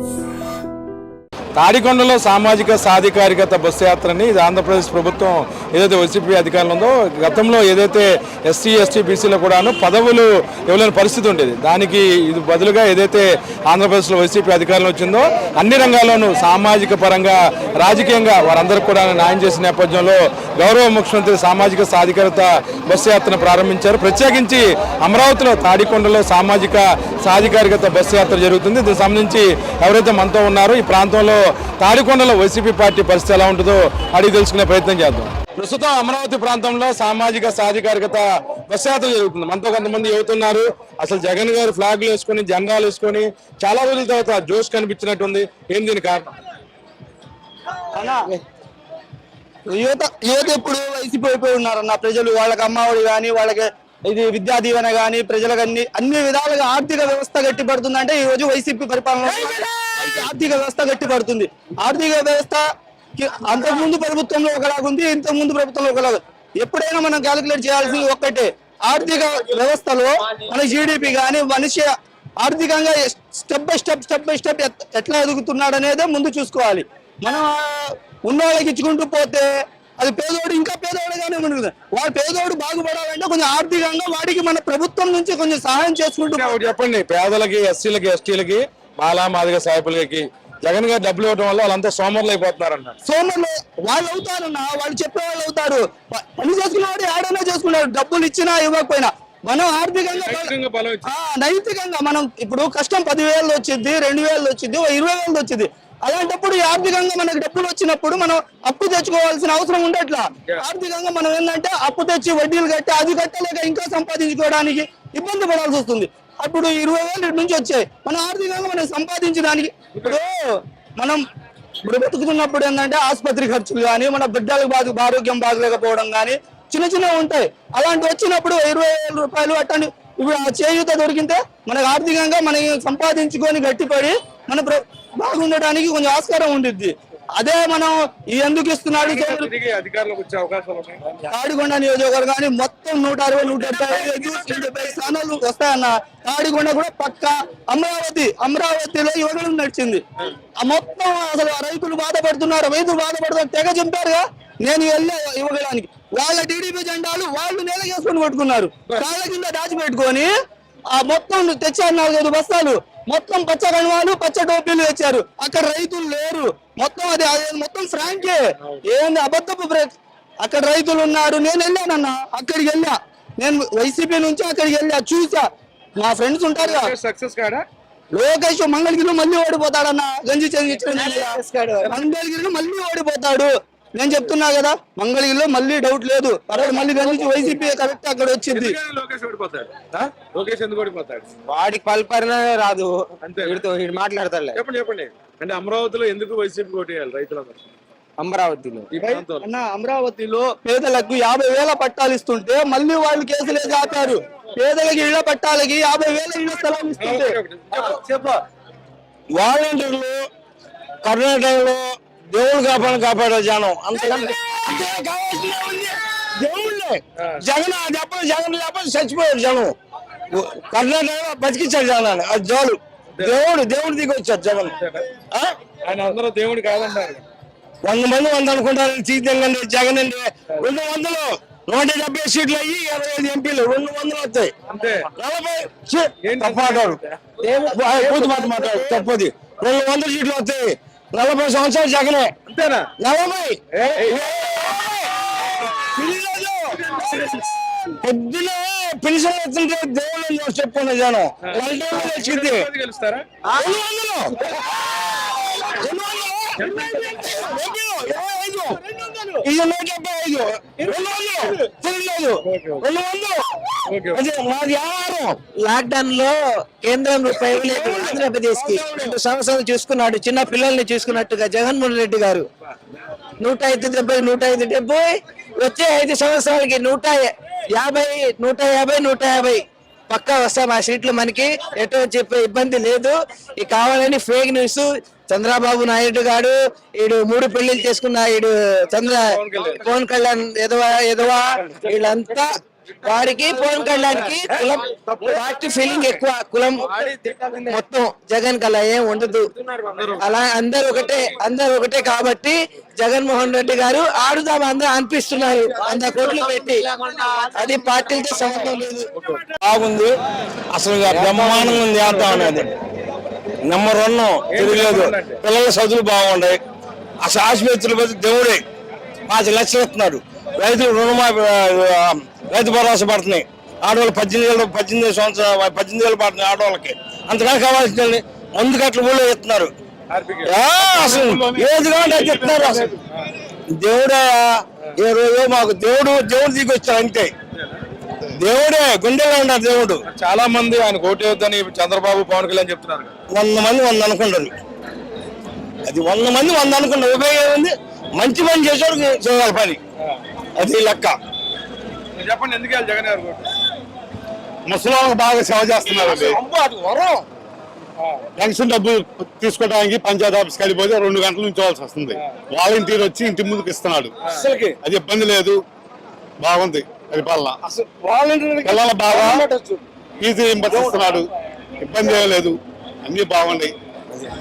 Sure. తాడికొండలో సామాజిక సాధికారికత bus యాత్రని ఇది ఆంధ్రప్రదేశ్ ప్రభుత్వం ఏదైతే వైసీపీ అధికారులు ఉందో గతంలో ఏదైతే ఎస్సీ ఎస్టీ బీసీలో కూడాను పదవులు ఇవ్వలేని పరిస్థితి ఉండేది. దానికి ఇది బదులుగా ఏదైతే ఆంధ్రప్రదేశ్లో వైసీపీ అధికారులు వచ్చిందో అన్ని రంగాల్లోనూ సామాజిక పరంగా రాజకీయంగా వారందరికీ కూడా న్యాయం చేసిన నేపథ్యంలో గౌరవ ముఖ్యమంత్రి సామాజిక సాధికారత బస్సు యాత్రను ప్రారంభించారు. ప్రత్యేకించి అమరావతిలో తాడికొండలో సామాజిక సాధికారికత బస్సు యాత్ర జరుగుతుంది. దీనికి సంబంధించి ఎవరైతే మనతో ఉన్నారో ఈ ప్రాంతంలో తాడికొండలో వైసీపీ పార్టీ పరిస్థితి ఎలా ఉంటుందో అడిగి తెలుసుకునే ప్రయత్నం చేద్దాం. ప్రస్తుతం అమరావతి ప్రాంతంలో సామాజిక సాధికారికత బస్సు యాత్ర జరుగుతుంది. మనతో కొంతమంది యువతున్నారు. అసలు జగన్ గారు ఫ్లాగ్లు వేసుకొని జెండాలు వేసుకొని చాలా రోజుల తర్వాత జోష్ కనిపించినట్టుంది. ఏం దీని కారణం? అన్నా యువత యువత ఇప్పుడు వైసీపీ అయిపోయి ఉన్నారన్న? ప్రజలు వాళ్ళకి అమ్మఒడి కానీ వాళ్ళకి ఇది విద్యా దీవెన కానీ ప్రజలకు అన్ని అన్ని విధాలుగా ఆర్థిక వ్యవస్థ గట్టి పడుతుందంటే ఈ రోజు వైసీపీ పరిపాలన ఆర్థిక వ్యవస్థ గట్టి పడుతుంది ఆర్థిక వ్యవస్థ అంతకుముందు ప్రభుత్వంలో ఒకలాగుంది ఇంతకుముందు ప్రభుత్వంలో ఒకలాగా ఎప్పుడైనా మనం క్యాలిక్యులేట్ చేయాల్సింది ఒక్కటే. ఆర్థిక వ్యవస్థలో మన జీడిపి కానీ మనిషి ఆర్థికంగా step by step step by step ఎట్లా ఎదుగుతున్నాడు అనేది ముందు చూసుకోవాలి. మనం ఉన్న ఇచ్చుకుంటూ పోతే అది పేదోడు ఇంకా పేదోడుగానే ఉంటుంది. వాడు పేదోడు బాగుపడాలంటే కొంచెం ఆర్థికంగా వాడికి మన ప్రభుత్వం నుంచి కొంచెం సహాయం చేసుకుంటూ చెప్పండి పేదలకి ఎస్సీలకి ఎస్టీలకి మాలా మాదిగ సాయపులకి జగన్ గారు డబ్బులు ఇవ్వడం వల్ల వాళ్ళంతా సోమరులు అయిపోతున్నారంట సోమర్లు వాళ్ళు అవుతారన్న వాళ్ళు చెప్పే వాళ్ళు అవుతారు. పని చేసుకున్నవాడు ఏడైనా చేసుకున్నాడు డబ్బులు ఇచ్చినా ఇవ్వకపోయినా. మనం ఆర్థికంగా బల- నైతికంగా బలం మనం ఇప్పుడు కష్టం పదివేలు వచ్చింది రెండు వేలు వచ్చింది ఇరవై వేలు వచ్చింది అలాంటప్పుడు ఆర్థికంగా మనకు డబ్బులు వచ్చినప్పుడు మనం అప్పు తెచ్చుకోవాల్సిన అవసరం ఉండట్లా ఆర్థికంగా మనం ఏంటంటే అప్పు తెచ్చి వడ్డీలు కట్టి అది కట్టలేక ఇంకా సంపాదించుకోవడానికి ఇబ్బంది పడాల్సి వస్తుంది. అప్పుడు ఇరవై వేలు ఇటు నుంచి వచ్చాయి. మనం ఆర్థికంగా మనం సంపాదించడానికి ఇప్పుడు మనం ఇప్పుడు బతుకుతున్నప్పుడు ఏంటంటే ఆసుపత్రి ఖర్చులు కానీ మన బిడ్డలకు బాగు ఆరోగ్యం బాగలేకపోవడం కానీ చిన్న చిన్నవి ఉంటాయి. అలాంటి వచ్చినప్పుడు ఇరవై వేల రూపాయలు అట్టని ఇప్పుడు ఆ చేయూత దొరికితే మనకు ఆర్థికంగా మనం సంపాదించుకొని గట్టిపడి మన బాగుండటానికి కొంచెం ఆస్కారం ఉండిద్ది. అదే మనం ఎందుకు ఇస్తున్నాడు తాడికొండ నియోజకవర్గాన్ని మొత్తం నూట అరవై నూట డెబ్బై ఐదు డెబ్బై స్థానాలు వస్తాయన్న. తాడికొండ కూడా పక్క అమరావతి అమరావతిలో యువగలం నడిచింది. ఆ మొత్తం అసలు రైతులు బాధపడుతున్నారు రైతులు బాధపడుతున్నారు తెగ చంపారుగా. నేను వెళ్ళే యువగలానికి వాళ్ళ టీడీపీ జెండాలు వాళ్ళు నేల చేసుకొని కొట్టుకున్నారు. కాళ్ళ కింద దాచిపెట్టుకొని ఆ మొత్తం తెచ్చారు నాలుగైదు బస్తాలు. మొత్తం పచ్చ కణవాలు పచ్చ టోపీలు తెచ్చారు అక్కడ రైతులు లేరు. మొత్తం అది మొత్తం ఫ్రాంకే. ఏంది అబద్ధపు బ్రేక్ అక్కడ రైతులు ఉన్నారు. నేను వెళ్ళానన్న అక్కడికి వెళ్ళా. నేను వైసీపీ నుంచి అక్కడికి వెళ్ళా చూసా. మా ఫ్రెండ్స్ ఉంటారుగా సక్సెస్ కాడా? లోకేష్ మంగళగిరిలో మళ్ళీ ఓడిపోతాడన్న. గంజి చెందించిన మంగళగిరిలో మళ్ళీ ఓడిపోతాడు. నేను చెప్తున్నా కదా మంగళగిరిలో మళ్ళీ డౌట్ లేదు. పర్వాలేదు మళ్ళీ గంజి వైసీపీ కరెక్ట్ అక్కడ వచ్చింది. లోకేష్ ఎందుకు ఓడిపోతాడు? వాడికి పల్పరిన రాదు. అంతే. వీడితో వీడు మాట్లాడతాడులే. చెప్పండి చెప్పండి. అంటే అమరావతిలో ఎందుకు వైసీపీ ఓటేయాలి రైతులందరూ అమరావతిలో. అన్న అమరావతిలో పేదలకు యాభై వేల పట్టాలు ఇస్తుంటే మళ్ళీ వాళ్ళు కేసులే ఆపారు. పేదలకి ఇళ్ళ పట్టాలకి యాభై వేల ఇళ్ళ స్థలం ఇస్తుంటే. చెప్పు. వాలంటీర్లు కర్ణాటకలో దేవుడు కాపాడు కాపాడే జనం. అంతకంటే అంతే కావాల్సిందే ఉంది. దేవుళ్ళే. జగన్ అప్పుడు జగన్ లేకపోతే చచ్చిపోయారు జనం. కర్ణాటకలో బతికించారు జనాన్ని. అది జోలు దేవుడు దేవుడు దిగి వచ్చారు జగన్? ఆయన అందరూ దేవుడు కాదంటారు. వంద మంది వంద అనుకుంటారు. తీర్థంగా జగన్ అండి రెండు వందలు. నూట డెబ్బై సీట్లు అయ్యి ఇరవై ఐదు ఎంపీలు. రెండు వందలు వస్తాయి. నలభై. తప్పు మాట తప్పది. రెండు వందల సీట్లు వస్తాయి. నలభై సంవత్సరాలు జగనే. అంతేనా? నలభై. పొద్దున పిలిచిన వస్తుంటే దేవుళ్ళు చెప్పుకున్న జనం వచ్చింది గెలుస్తారా రెండు వందలు రెండు వందలు ఓకే, ఇరవై ఐదు. ఇది నూట డెబ్బై ఐదు రెండు వందలు తిరగలేదు రెండు వందలు ఓకే అదే మాది ఆహారం లాక్డౌన్లో కేంద్రం రూపాయలు లేదు ఆంధ్రప్రదేశ్కి రెండు సంవత్సరాలు చూసుకున్నాడు చిన్న పిల్లల్ని చూసుకున్నట్టుగా జగన్మోహన్ రెడ్డి గారు. నూట ఐదు డెబ్బై నూట ఐదు డెబ్బై వచ్చే ఐదు సంవత్సరాలకి నూట యాభై నూట యాభై నూట యాభై. పక్కా వస్తాం ఆ సీట్లు మనకి. ఎటో చెప్పే ఇబ్బంది లేదు. కావాలని ఫేక్ న్యూస్ చంద్రబాబు నాయుడు గారు ఈడు మూడు పెళ్ళిళ్ళు చేసుకున్న ఈడు చంద్ర పవన్ కళ్యాణ్ ఎదవా ఎదవా వీళ్ళంతా వాడికి పవన్ కళ్యాణ్కి కులం పార్టీ ఫీలింగ్ ఎక్కువ. కులం మొత్తం జగన్ కల్లా ఏం ఉండదు. అలా అందరు ఒకటే అందరు ఒకటే కాబట్టి జగన్మోహన్ రెడ్డి గారు ఆడుదాం అందరూ అనిపిస్తున్నారు. వంద కోట్లు పెట్టి. అది పార్టీలతో సంబంధం లేదు. బాగుంది. అసలు ఇక బ్రహ్మాండంగా ఉంది అంతా అనేది. నెంబర్ వన్ తిరగలేదు. పిల్లల చదువులు బాగుంటాయి అసలు ఆసుపత్రులు పోతే దేవుడే. పాతి లక్షలు ఇస్తున్నారు. రైతులు రుణమాఫీ రైతు భరోసా పడుతున్నాయి. ఆడవాళ్ళు పద్దెనిమిది వేలు పద్దెనిమిది సంవత్సరాలు పద్దెనిమిది వేలు పడుతున్నాయి ఆడవాళ్ళకి. అంతగా కావాల్సిన మందు కట్టలు కూడా ఇస్తున్నారు. అసలు ఏది కావాలంటే అది ఇస్తున్నారు అసలు. దేవుడే ఏ రోజు మాకు దేవుడు దేవుడు దిగి వచ్చారు అంతే. దేవుడే గుండెలో ఉన్నారు దేవుడు. చాలా మంది ఆయన కోటేవద్దని చంద్రబాబు పవన్ కళ్యాణ్ చెప్తున్నారు. వంద మంది వంద అనుకుంటారు అది వంద మంది వంద అనుకుంటారు ఉపయోగం ఏముంది? మంచి పని చేసేవాడికి చేయాలి పని. అది లెక్క. చెప్పండి ఎందుకు జగన్ గారు? ముసలాళ్ళకు బాగా సేవ చేస్తున్నారు పెన్షన్ డబ్బు తీసుకోవడానికి పంచాయతీ ఆఫీస్కి వెళ్ళిపోతే రెండు గంటలు ఉంచవలసి వస్తుంది. వాలంటీర్ వచ్చి ఇంటి ముందుకు ఇస్తున్నాడు. అది ఇబ్బంది లేదు. బాగుంది. పరిపాలన పిల్లల బాగా. ఫీజు ఇస్తున్నాడు. ఇబ్బంది లేదు. అన్ని బాగున్నాయి.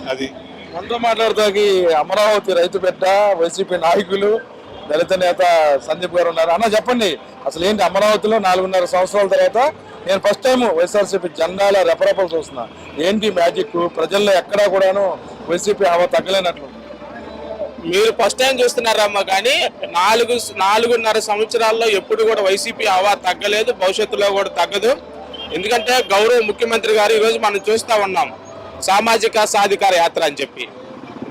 అది. మనతో మాట్లాడతాకి అమరావతి రైతు బిడ్డ వైసీపీ నాయకులు దళిత నేత సందీప్ గారు ఉన్నారు. అన్న చెప్పండి. అసలు ఏంటి అమరావతిలో నాలుగున్నర సంవత్సరాల తర్వాత నేను ఫస్ట్ టైం వైఎస్ఆర్సీపీ జెండాల రెపరెపలు చూస్తున్నా. ఏంటి మ్యాజిక్? ప్రజల్లో ఎక్కడా కూడాను వైసీపీ హవా తగ్గలేనట్లు. మీరు ఫస్ట్ టైం చూస్తున్నారమ్మా కానీ నాలుగు నాలుగున్నర సంవత్సరాల్లో ఎప్పుడు కూడా వైసీపీ హవా తగ్గలేదు భవిష్యత్తులో కూడా తగ్గదు. ఎందుకంటే గౌరవ ముఖ్యమంత్రి గారు ఈరోజు మనం చూస్తా ఉన్నాం. సామాజిక సాధికార యాత్ర అని చెప్పి.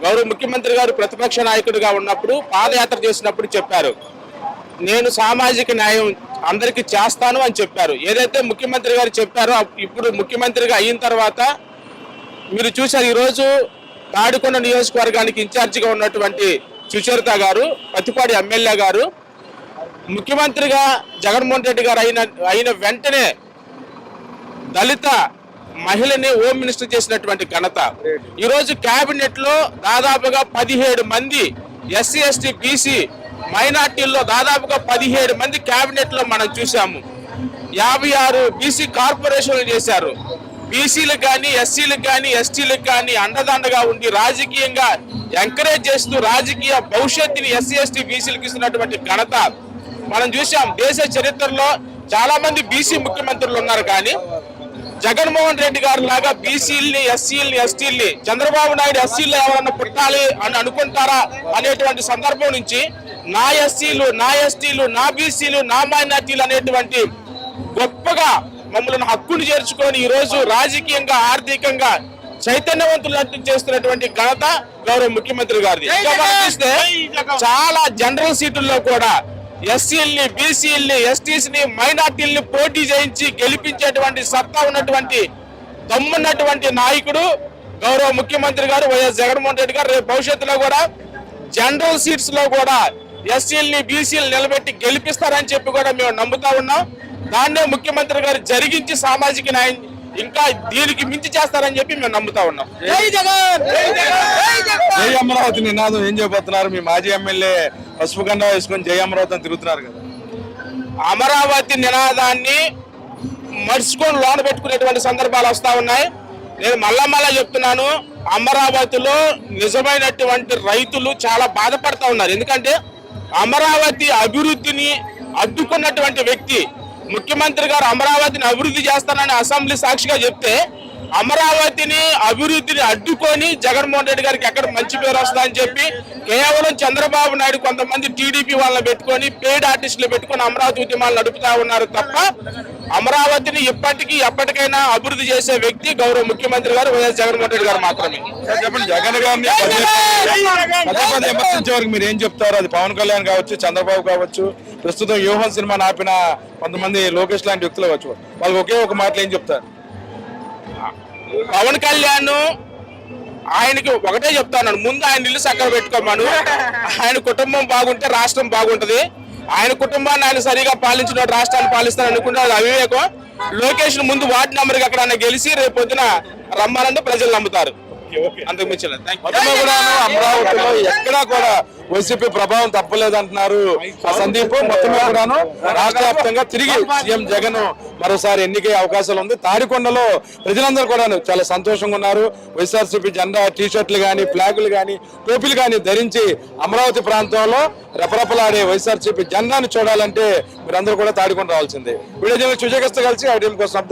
గౌరవ ముఖ్యమంత్రి గారు ప్రతిపక్ష నాయకుడిగా ఉన్నప్పుడు పాదయాత్ర చేసినప్పుడు చెప్పారు. నేను సామాజిక న్యాయం అందరికీ చేస్తాను అని చెప్పారు. ఏదైతే ముఖ్యమంత్రి గారు చెప్పారో ఇప్పుడు ముఖ్యమంత్రిగా అయిన తర్వాత మీరు చూశారు ఈరోజు తాడికొండ నియోజకవర్గానికి ఇన్ఛార్జిగా ఉన్నటువంటి సుచరిత గారు పత్తిపాడి ఎమ్మెల్యే గారు ముఖ్యమంత్రిగా జగన్మోహన్ రెడ్డి గారు అయిన అయిన వెంటనే దళిత మహిళని హోమ్ మినిస్టర్ చేసినటువంటి ఘనత. ఈరోజు కేబినెట్లో దాదాపుగా పదిహేడు మంది ఎస్సీ ఎస్టీ బీసీ మైనార్టీల్లో దాదాపుగా పదిహేడు మంది కేబినెట్లో మనం చూసాము యాభై ఆరు బీసీ కార్పొరేషన్లు చేశారు. బీసీలకు కానీ ఎస్సీలకు కానీ ఎస్టీలకు కానీ అండదండగా ఉండి రాజకీయంగా ఎంకరేజ్ చేస్తూ రాజకీయ భవిష్యత్తుని ఎస్సీ ఎస్టీ బీసీలకు ఇస్తున్నటువంటి ఘనత. మనం చూసాం దేశ చరిత్రలో చాలా మంది బీసీ ముఖ్యమంత్రులు ఉన్నారు కానీ జగన్మోహన్ రెడ్డి గారు లాగా బీసీల్ని ఎస్సీల్ని ఎస్టీల్ని చంద్రబాబు నాయుడు ఎస్సీలు ఎవరన్నా పుట్టాలి అని అనుకుంటారా అనేటువంటి సందర్భం నుంచి నా ఎస్సీలు నా ఎస్టీలు నా బీసీలు నా మైనార్టీలు అనేటువంటి గొప్పగా మమ్మల్ని హక్కును చేర్చుకొని ఈ రోజు రాజకీయంగా ఆర్థికంగా చైతన్యవంతులు చేస్తున్నటువంటి ఘనత గౌరవ ముఖ్యమంత్రి గారిది. ఇంకా మనం చూస్తే చాలా జనరల్ సీటుల్లో కూడా ఎస్సీల్ని బీసీల్ని ఎస్టీస్ని మైనార్టీల్ని పోటీ చేయించి గెలిపించేటువంటి సత్తా ఉన్నటువంటి దమ్మున్నటువంటి నాయకుడు గౌరవ ముఖ్యమంత్రి గారు వైఎస్ జగన్మోహన్ రెడ్డి గారు. రేపు భవిష్యత్తులో కూడా జనరల్ సీట్స్లో కూడా ఎస్సీల్ని బీసీలు నిలబెట్టి గెలిపిస్తారని చెప్పి కూడా మేము నమ్ముతా ఉన్నాం. దాన్నే ముఖ్యమంత్రి గారు జరిగించి సామాజిక న్యాయం ఇంకా దీనికి మించి చేస్తారని చెప్పి మేము నమ్ముతా ఉన్నాం. జై అమరావతి నినాదం ఏం చేయబోతున్నారు మీ మాజీ ఎమ్మెల్యే పసుపు గండా వేసుకొని జయ అమరావతి తిరుగుతున్నారు కదా. అమరావతి నినాదాన్ని మర్చుకొని లోన పెట్టుకునేటువంటి సందర్భాలు వస్తా ఉన్నాయి. నేను మళ్ళా మళ్ళా చెప్తున్నాను అమరావతిలో నిజమైనటువంటి రైతులు చాలా బాధపడతా ఉన్నారు. ఎందుకంటే అమరావతి అభివృద్ధిని అడ్డుకున్నటువంటి వ్యక్తి ముఖ్యమంత్రి గారు అమరావతిని అభివృద్ధి చేస్తానని అసెంబ్లీ సాక్షిగా చెప్తే అమరావతిని అభివృద్ధిని అడ్డుకొని జగన్మోహన్ రెడ్డి గారికి ఎక్కడ మంచి పేరు వస్తుందని చెప్పి కేవలం చంద్రబాబు నాయుడు కొంతమంది టీడీపీ వాళ్ళని పెట్టుకొని పేడ్ ఆర్టిస్టులు పెట్టుకొని అమరావతి ఉద్యమాలు నడుపుతా ఉన్నారు తప్ప అమరావతిని ఇప్పటికీ ఎప్పటికైనా అభివృద్ధి చేసే వ్యక్తి గౌరవ ముఖ్యమంత్రి గారు వైఎస్ జగన్మోహన్ రెడ్డి గారు మాత్రమే. సార్ చెప్పండి జగన్ గారిని పదే పదే- పదే పదే విమర్శించే వరకు మీరు ఏం చెప్తారు? అది పవన్ కళ్యాణ్ కావచ్చు చంద్రబాబు కావచ్చు ప్రస్తుతం వ్యూహం సినిమా నాపిన కొంతమంది లోకేష్ లాంటి వ్యక్తులు కావచ్చు. వాళ్ళకి ఒకే ఒక మాటలు ఏం చెప్తారు? పవన్ కళ్యాణ్ ఆయనకి ఒకటే చెప్తాను. ముందు ఆయన ఇల్లు చక్కగా పెట్టుకోమను. ఆయన కుటుంబం బాగుంటే రాష్ట్రం బాగుంటది. ఆయన కుటుంబాన్ని ఆయన సరిగా పాలించిన రాష్ట్రాన్ని పాలిస్తాను అనుకుంటే అవివేకం. లోకేష్ ముందు వార్డు నెంబర్కి అక్కడ ఆయన గెలిచి రేపు పొద్దున రమ్మానంటే ప్రజలు నమ్ముతారు. కూడాను అమరావతిలో ఎక్కడా కూడా వైసీపీ ప్రభావం తప్పలేదంటున్నారు. ఆ సందీప్ మొత్తమే కూడాను రాష్ట్ర వ్యాప్తంగా తిరిగి సీఎం జగన్ మరోసారి ఎన్నికే అవకాశాలు ఉంది. తాడికొండలో ప్రజలందరూ కూడాను చాలా సంతోషంగా ఉన్నారు. వైఎస్ఆర్సీపీ జెండా టీ షర్ట్లు కానీ ఫ్లాగులు కానీ టోపీలు కానీ ధరించి అమరావతి ప్రాంతంలో రెపరెపలాడే వైఎస్ఆర్సీపీ జెండాను చూడాలంటే మీరందరూ కూడా తాడికొండ రావాల్సిందే. వీడియో సుజగస్త కలిసి ఐడియం కోసం